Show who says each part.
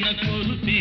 Speaker 1: కొలిపే